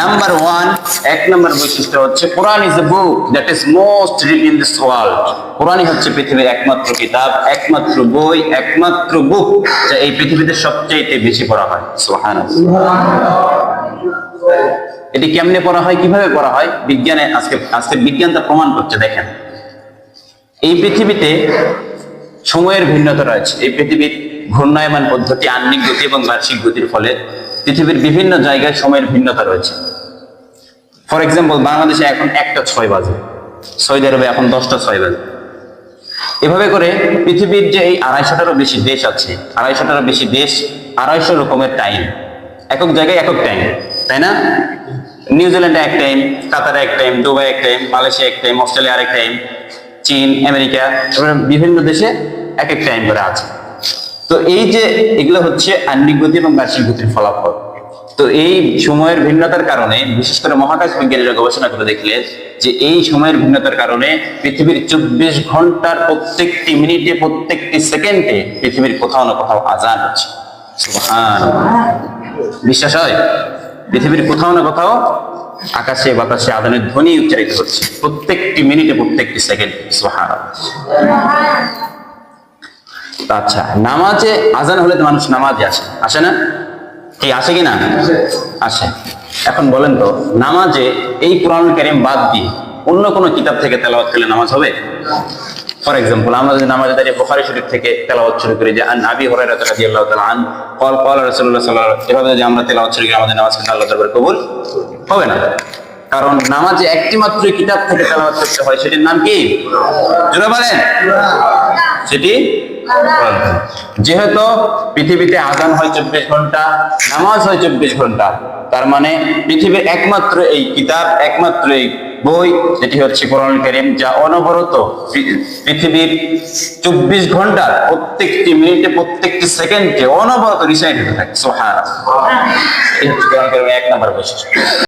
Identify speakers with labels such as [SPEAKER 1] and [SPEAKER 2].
[SPEAKER 1] Number one এক নম্বর বৈশিষ্ট্য হচ্ছে Quran is a book that is most read in this world কোরআনই হচ্ছে পৃথিবীর একমাত্র কিতাব, একমাত্র বই, একমাত্র বুক যা এই পৃথিবীতে সবচেয়ে বেশি পড়া হয়। সুহান এটি কেমনে পড়া হয়, কীভাবে পড়া হয়? বিজ্ঞানে আজকে আজকে বিজ্ঞান তা প্রমাণ করছে, দেখেন। এই পৃথিবীতে সময়ের ভিন্নতা রয়েছে। এই পৃথিবীর ঘূর্ণায়মান পদ্ধতি আহ্নিক গতি এবং বার্ষিক গতির ফলে পৃথিবীর বিভিন্ন জায়গায় সময়ের ভিন্নতা রয়েছে। ফর এক্সাম্পল বাংলাদেশে এখন একটা ছয় বাজে। সৌদি আরবে এখন দশটা ছয় বাজে। এভাবে করে পৃথিবীর যে এই আড়াইশোটারও বেশি দেশ আছে, আড়াইশোটারও বেশি দেশ, আড়াইশো রকমের টাইম একক জায়গায় একক টাইম তাই না? নিউজিল্যান্ডে এক টাইম কাতারে এক টাইম দুবাই এক টাইম মালয়েশিয়া এক টাইম অস্ট্রেলিয়া আরেক টাইম চীন আমেরিকা বিভিন্ন দেশে এক এক টাইম করে আছে। তো এই যে এগুলো হচ্ছে আহ্নিক গতি এবং বার্ষিক গতির ফলাফল। তো এই সময়ের ভিন্নতার কারণে, বিশেষ করে মহাকাশ বিজ্ঞানীরা গবেষণা করে দেখলে, যে এই সময়ের ভিন্নতার কারণে পৃথিবীর চব্বিশ ঘণ্টার প্রত্যেকটি মিনিটে, প্রত্যেকটি সেকেন্ডে পৃথিবীর কোথাও না কোথাও আজান হচ্ছে। বিশ্বাস হয়? পৃথিবীর কোথাও না কোথাও আকাশে, বাতাসে আদানের ধ্বনি উচ্চারিত হচ্ছে। প্রত্যেকটি মিনিটে, প্রত্যেকটি সেকেন্ড। সুবহানাল্লাহ। আচ্ছা নামাজে আজান হলে মানুষ নামাজে আসে। আসে না? কি আসে কি না? আসে। এখন বলেন তো নামাজে এই কোরআন কারিম বাদ দিয়ে অন্য কোনো কিতাব থেকে তেলাওয়াত করলে নামাজ হবে? ফর এক্সাম্পল আমরা যদি নামাজে দাঁড়িয়ে বোখারি শরীফ থেকে তেলাওয়াত শুরু করি যে আন আবি রাজি আল্লাহ তালা আন কল কল রসুল্লাহ সাল্লাহ এভাবে যদি আমরা তেলাওয়াত শুরু করি আমাদের নামাজ কিন্তু আল্লাহ দরবারে কবুল হবে না। কারণ নামাজে একটি মাত্র কিতাব থেকে তেলাওয়াত করতে হয় সেটির নাম কি? জোরে বলেন। সেটি যেহেতু পৃথিবীতে আজান হয় চব্বিশ ঘণ্টা, নামাজ হয় চব্বিশ ঘণ্টা, তার মানে পৃথিবীর একমাত্র এই কিতাব, একমাত্র এই বই যেটি হচ্ছে কোরআন করিম, যা অনবরত পৃথিবীর চব্বিশ ঘণ্টা প্রত্যেকটি মিনিটে, প্রত্যেকটি সেকেন্ডে অনবরত রিসাইড হতে থাকে। সোহান এক নম্বর বৈশিষ্ট্য।